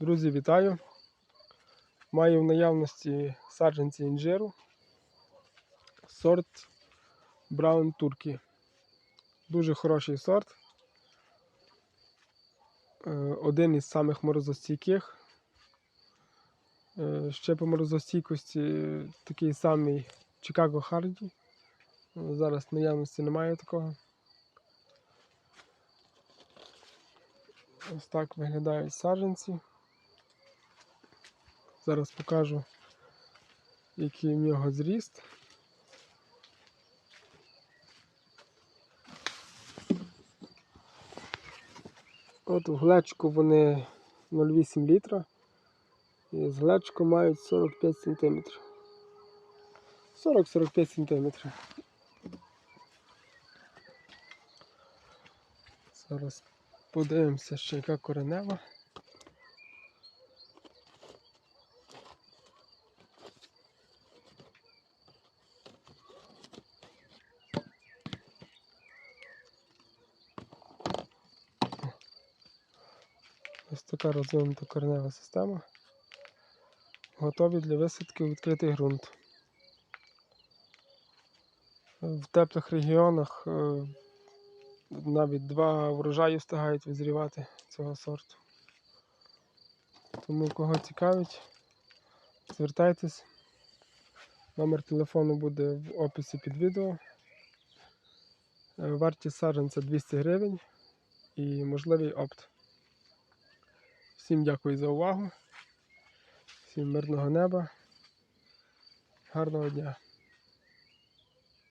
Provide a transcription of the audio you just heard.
Друзі, вітаю! Маю в наявності саджанці інжиру, сорт Браун Туркі. Дуже хороший сорт. Е, Один із самих морозостійких. Е, Ще по морозостійкості такий самий Чикаго Харді. Зараз в наявності немає такого. Ось так виглядають саджанці. Зараз покажу, який в нього зріст. От в глечку вони 0,8 літра. І з глечку мають 45 см. 40-45 см. Зараз подивимося ще яка коренева. Ось така розвинута коренева система. Готові для висадки у відкритий ґрунт. В теплих регіонах е, навіть два врожаї встигають визрівати цього сорту. Тому кого цікавить, звертайтесь. Номер телефону буде в описі під відео. Е, Вартість саджанця 200 гривень і можливий опт. Всім дякую за увагу. Всім мирного неба. Гарного дня.